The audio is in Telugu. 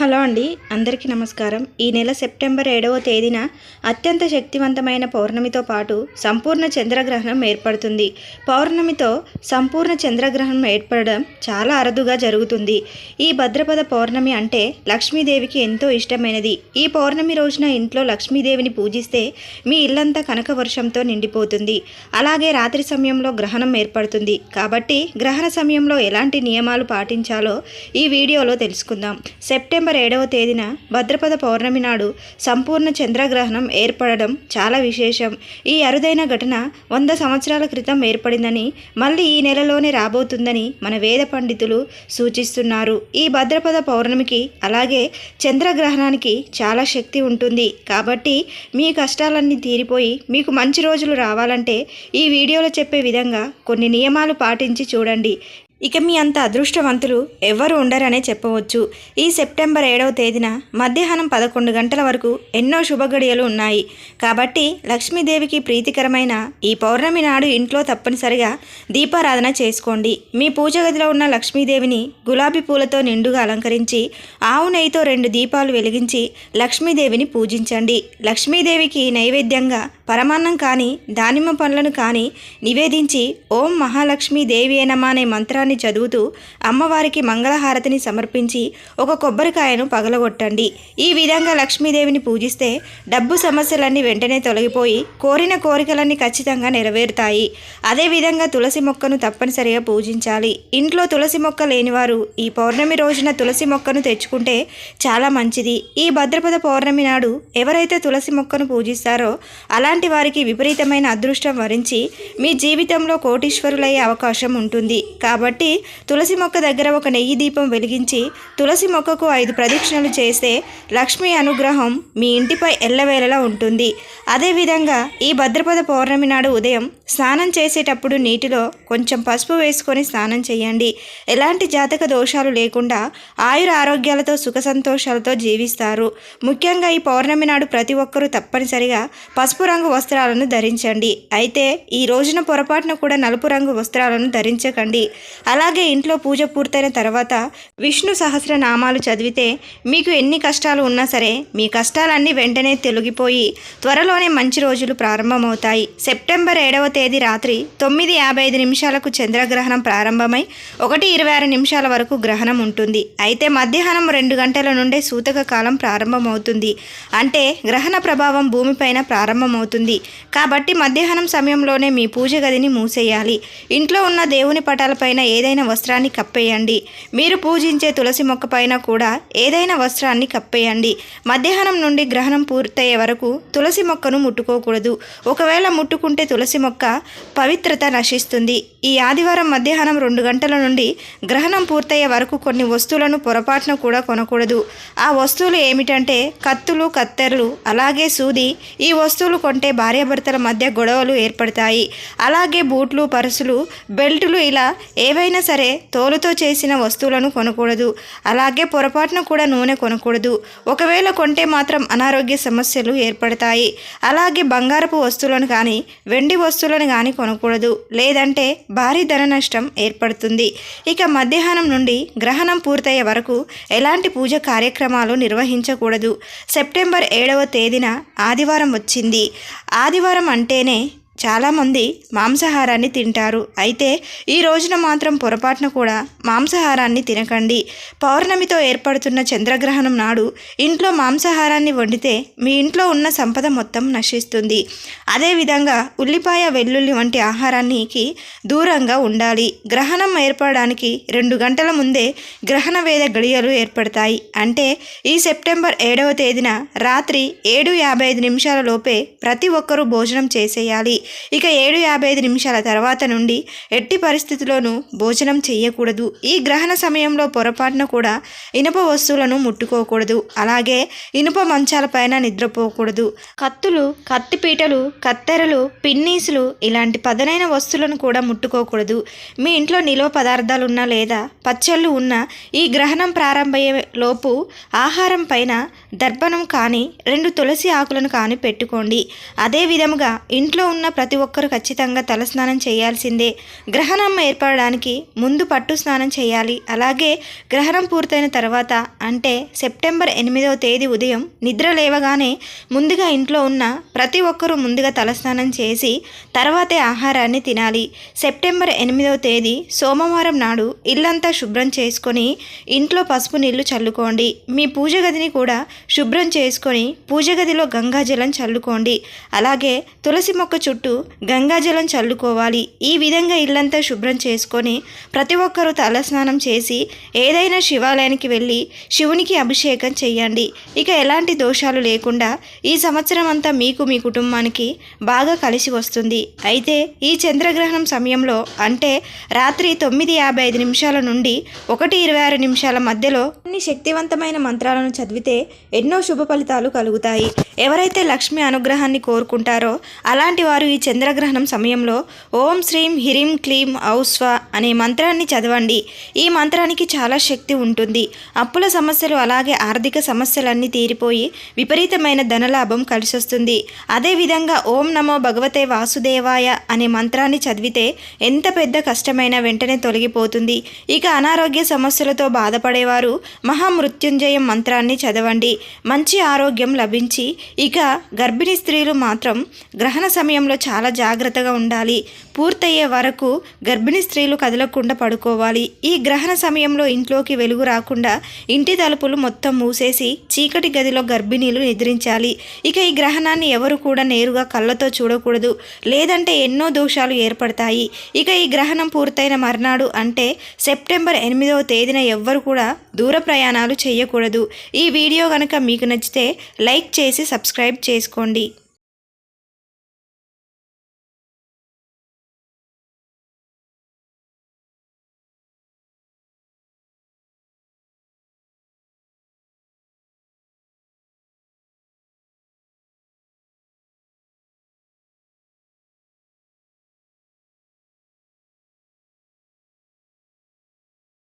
హలో అండి అందరికీ నమస్కారం. ఈ నెల సెప్టెంబర్ ఏడవ తేదీన అత్యంత శక్తివంతమైన పౌర్ణమితో పాటు సంపూర్ణ చంద్రగ్రహణం ఏర్పడుతుంది. పౌర్ణమితో సంపూర్ణ చంద్రగ్రహణం ఏర్పడడం చాలా అరుదుగా జరుగుతుంది. ఈ భద్రపద పౌర్ణమి అంటే లక్ష్మీదేవికి ఎంతో ఇష్టమైనది. ఈ పౌర్ణమి రోజున ఇంట్లో లక్ష్మీదేవిని పూజిస్తే మీ ఇల్లంతా కనక వర్షంతో నిండిపోతుంది. అలాగే రాత్రి సమయంలో గ్రహణం ఏర్పడుతుంది. కాబట్టి గ్రహణ సమయంలో ఎలాంటి నియమాలు పాటించాలో ఈ వీడియోలో తెలుసుకుందాం. సెప్టెంబర్ ఏడవ తేదీన భద్రపద పౌర్ణమి నాడు సంపూర్ణ చంద్రగ్రహణం ఏర్పడడం చాలా విశేషం. ఈ అరుదైన ఘటన వంద సంవత్సరాల క్రితం ఏర్పడిందని మళ్ళీ ఈ నెలలోనే రాబోతుందని మన వేద పండితులు సూచిస్తున్నారు. ఈ భద్రపద పౌర్ణమికి అలాగే చంద్రగ్రహణానికి చాలా శక్తి ఉంటుంది. కాబట్టి మీ కష్టాలన్నీ తీరిపోయి మీకు మంచి రోజులు రావాలంటే ఈ వీడియోలో చెప్పే విధంగా కొన్ని నియమాలు పాటించి చూడండి. ఇక మీ అంత అదృష్టవంతులు ఎవరు ఉండరనే చెప్పవచ్చు. ఈ సెప్టెంబర్ ఏడవ తేదీన మధ్యాహ్నం పదకొండు గంటల వరకు ఎన్నో శుభగడియలు ఉన్నాయి. కాబట్టి లక్ష్మీదేవికి ప్రీతికరమైన ఈ పౌర్ణమి నాడు ఇంట్లో తప్పనిసరిగా దీపారాధన చేసుకోండి. మీ పూజ గదిలో ఉన్న లక్ష్మీదేవిని గులాబీ పూలతో నిండుగా అలంకరించి ఆవు నెయ్యితో రెండు దీపాలు వెలిగించి లక్ష్మీదేవిని పూజించండి. లక్ష్మీదేవికి నైవేద్యంగా పరమాన్నం కానీ దానిమ్మ పండ్లను కానీ నివేదించి ఓం మహాలక్ష్మీ దేవి అనే మంత్రాన్ని చదువుతూ అమ్మవారికి మంగళహారతిని సమర్పించి ఒక కొబ్బరికాయను పగలగొట్టండి. ఈ విధంగా లక్ష్మీదేవిని పూజిస్తే డబ్బు సమస్యలన్నీ వెంటనే తొలగిపోయి కోరిన కోరికలన్నీ ఖచ్చితంగా నెరవేరుతాయి. అదేవిధంగా తులసి మొక్కను తప్పనిసరిగా పూజించాలి. ఇంట్లో తులసి మొక్క లేనివారు ఈ పౌర్ణమి రోజున తులసి మొక్కను తెచ్చుకుంటే చాలా మంచిది. ఈ భద్రపద పౌర్ణమి నాడు ఎవరైతే తులసి మొక్కను పూజిస్తారో అలాంటి వారికి విపరీతమైన అదృష్టం వరించి మీ జీవితంలో కోటీశ్వరులయ్యే అవకాశం ఉంటుంది. కాబట్టి తులసి మొక్క దగ్గర ఒక నెయ్యి దీపం వెలిగించి తులసి మొక్కకు ఐదు ప్రదక్షిణలు చేస్తే లక్ష్మీ అనుగ్రహం మీ ఇంటిపై ఎల్లవేళలా ఉంటుంది. అదేవిధంగా ఈ భద్రపద పౌర్ణమి నాడు ఉదయం స్నానం చేసేటప్పుడు నీటిలో కొంచెం పసుపు వేసుకొని స్నానం చేయండి. ఎలాంటి జాతక దోషాలు లేకుండా ఆయుర ఆరోగ్యాలతో సుఖ సంతోషాలతో జీవిస్తారు. ముఖ్యంగా ఈ పౌర్ణమి నాడు ప్రతి ఒక్కరూ తప్పనిసరిగా పసుపు రంగు వస్త్రాలను ధరించండి. అయితే ఈ రోజున పొరపాటున కూడా నలుపు రంగు వస్త్రాలను ధరించకండి. అలాగే ఇంట్లో పూజ పూర్తయిన తర్వాత విష్ణు సహస్రనామాలు చదివితే మీకు ఎన్ని కష్టాలు ఉన్నా సరే మీ కష్టాలన్నీ వెంటనే తొలగిపోయి త్వరలోనే మంచి రోజులు ప్రారంభమవుతాయి. సెప్టెంబర్ ఏడవ తేదీ రాత్రి తొమ్మిది యాభై ఐదు నిమిషాలకు చంద్రగ్రహణం ప్రారంభమై ఒకటి ఇరవై ఆరు నిమిషాల వరకు గ్రహణం ఉంటుంది. అయితే మధ్యాహ్నం రెండు గంటల నుండే సూతక కాలం ప్రారంభమవుతుంది. అంటే గ్రహణ ప్రభావం భూమిపైన ప్రారంభమవుతుంది. కాబట్టి మధ్యాహ్నం సమయంలోనే మీ పూజ గదిని మూసేయాలి. ఇంట్లో ఉన్న దేవుని పటాలపైన ఏదైనా వస్త్రాన్ని కప్పేయండి. మీరు పూజించే తులసి మొక్క పైన కూడా ఏదైనా వస్త్రాన్ని కప్పేయండి. మధ్యాహ్నం నుండి గ్రహణం పూర్తయ్యే వరకు తులసి మొక్కను ముట్టుకోకూడదు. ఒకవేళ ముట్టుకుంటే తులసి మొక్క పవిత్రత నశిస్తుంది. ఈ ఆదివారం మధ్యాహ్నం రెండు గంటల నుండి గ్రహణం పూర్తయ్యే వరకు కొన్ని వస్తువులను పొరపాటున కూడా కొనకూడదు. ఆ వస్తువులు ఏమిటంటే కత్తులు కత్తెరలు అలాగే సూది. ఈ వస్తువులు కొంటే భార్యాభర్తల మధ్య గొడవలు ఏర్పడతాయి. అలాగే బూట్లు పర్సులు బెల్టులు ఇలా ఏవైనా సరే తోలుతో చేసిన వస్తువులను కొనకూడదు. అలాగే పొరపాటున కూడా నూనె కొనకూడదు. ఒకవేళ కొంటే మాత్రం అనారోగ్య సమస్యలు ఏర్పడతాయి. అలాగే బంగారపు వస్తువులను కానీ వెండి వస్తువులను కానీ కొనకూడదు. లేదంటే భారీ ధన నష్టం ఏర్పడుతుంది. ఇక మధ్యాహ్నం నుండి గ్రహణం పూర్తయ్యే వరకు ఎలాంటి పూజ కార్యక్రమాలు నిర్వహించకూడదు. సెప్టెంబర్ ఏడవ తేదీన ఆదివారం వచ్చింది. ఆదివారం అంటేనే చాలామంది మాంసాహారాన్ని తింటారు. అయితే ఈ రోజున మాత్రం పొరపాటున కూడా మాంసాహారాన్ని తినకండి. పౌర్ణమితో ఏర్పడుతున్న చంద్రగ్రహణం నాడు ఇంట్లో మాంసాహారాన్ని వండితే మీ ఇంట్లో ఉన్న సంపద మొత్తం నశిస్తుంది. అదేవిధంగా ఉల్లిపాయ వెల్లుల్లి వంటి ఆహారానికి దూరంగా ఉండాలి. గ్రహణం ఏర్పడడానికి రెండు గంటల ముందే గ్రహణ వేద గడియలు ఏర్పడతాయి. అంటే ఈ సెప్టెంబర్ ఏడవ తేదీన రాత్రి ఏడు యాభై ఐదు నిమిషాల లోపే ప్రతి ఒక్కరూ భోజనం చేసేయాలి. ఇక ఏడు యాభై ఐదు నిమిషాల తర్వాత నుండి ఎట్టి పరిస్థితిలోనూ భోజనం చేయకూడదు ఈ గ్రహణ సమయంలో పొరపాటున కూడా ఇనుప వస్తువులను ముట్టుకోకూడదు. అలాగే ఇనుప మంచాలపైన నిద్రపోకూడదు. కత్తులు కత్తిపీటలు కత్తెరలు పిన్నీసులు ఇలాంటి పదనైన వస్తువులను కూడా ముట్టుకోకూడదు. మీ ఇంట్లో నిల్వ పదార్థాలు ఉన్నా లేదా పచ్చళ్ళు ఉన్నా ఈ గ్రహణం ప్రారంభమయ్యే లోపు ఆహారం పైన దర్పణం కానీ రెండు తులసి ఆకులను కానీ పెట్టుకోండి. అదే విధముగా ఇంట్లో ఉన్న ప్రతి ఒక్కరు ఖచ్చితంగా తలస్నానం చేయాల్సిందే. గ్రహణం ఏర్పడడానికి ముందు పట్టు స్నానం చేయాలి. అలాగే గ్రహణం పూర్తయిన తర్వాత అంటే సెప్టెంబర్ ఎనిమిదవ తేదీ ఉదయం నిద్ర లేవగానే ముందుగా ఇంట్లో ఉన్న ప్రతి ఒక్కరూ ముందుగా తలస్నానం చేసి తర్వాతే ఆహారాన్ని తినాలి. సెప్టెంబర్ ఎనిమిదవ తేదీ సోమవారం నాడు ఇల్లంతా శుభ్రం చేసుకొని ఇంట్లో పసుపు నీళ్ళు చల్లుకోండి. మీ పూజ గదిని కూడా శుభ్రం చేసుకొని పూజ గదిలో గంగాజలం చల్లుకోండి. అలాగే తులసి మొక్క చుట్టూ గంగాజలం చల్లుకోవాలి. ఈ విధంగా ఇల్లంతా శుభ్రం చేసుకొని ప్రతి ఒక్కరూ తలస్నానం చేసి ఏదైనా శివాలయానికి వెళ్ళి శివునికి అభిషేకం చేయండి ఇక ఎలాంటి దోషాలు లేకుండా ఈ సంవత్సరం అంతా మీకు మీ కుటుంబానికి బాగా కలిసి వస్తుంది. అయితే ఈ చంద్రగ్రహణం సమయంలో అంటే రాత్రి తొమ్మిది యాభై ఐదు నిమిషాల నుండి ఒకటి ఇరవై ఆరు నిమిషాల మధ్యలో కొన్ని శక్తివంతమైన మంత్రాలను చదివితే ఎన్నో శుభ ఫలితాలు కలుగుతాయి. ఎవరైతే లక్ష్మి అనుగ్రహాన్ని కోరుకుంటారో అలాంటి వారు ఈ చంద్రగ్రహణం సమయంలో ఓం శ్రీం హ్రీం క్లీం ఔస్వ అనే మంత్రాన్ని చదవండి. ఈ మంత్రానికి చాలా శక్తి ఉంటుంది. అప్పుల సమస్యలు అలాగే ఆర్థిక సమస్యలన్నీ తీరిపోయి విపరీతమైన ధనలాభం కలిసొస్తుంది. అదేవిధంగా ఓం నమో భగవతే వాసుదేవాయ అనే మంత్రాన్ని చదివితే ఎంత పెద్ద కష్టమైనా వెంటనే తొలగిపోతుంది. ఇక అనారోగ్య సమస్యలతో బాధపడేవారు మహామృత్యుంజయ మంత్రాన్ని చదవండి. మంచి ఆరోగ్యం లభించి ఇక గర్భిణీ స్త్రీలు మాత్రం గ్రహణ సమయంలో చాలా జాగ్రత్తగా ఉండాలి. పూర్తయ్యే వరకు గర్భిణీ స్త్రీలు కదలకుండా పడుకోవాలి. ఈ గ్రహణ సమయంలో ఇంట్లోకి వెలుగు రాకుండా ఇంటి తలుపులు మొత్తం మూసేసి చీకటి గదిలో గర్భిణీలు నిద్రించాలి. ఇక ఈ గ్రహణాన్ని ఎవరు కూడా నేరుగా కళ్ళతో చూడకూడదు. లేదంటే ఎన్నో దోషాలు ఏర్పడతాయి. ఇక ఈ గ్రహణం పూర్తయిన మర్నాడు అంటే సెప్టెంబర్ ఎనిమిదవ తేదీన ఎవ్వరు కూడా దూర ప్రయాణాలు చేయకూడదు. ఈ వీడియో కనుక మీకు నచ్చితే లైక్ చేసి సబ్స్క్రైబ్ చేసుకోండి.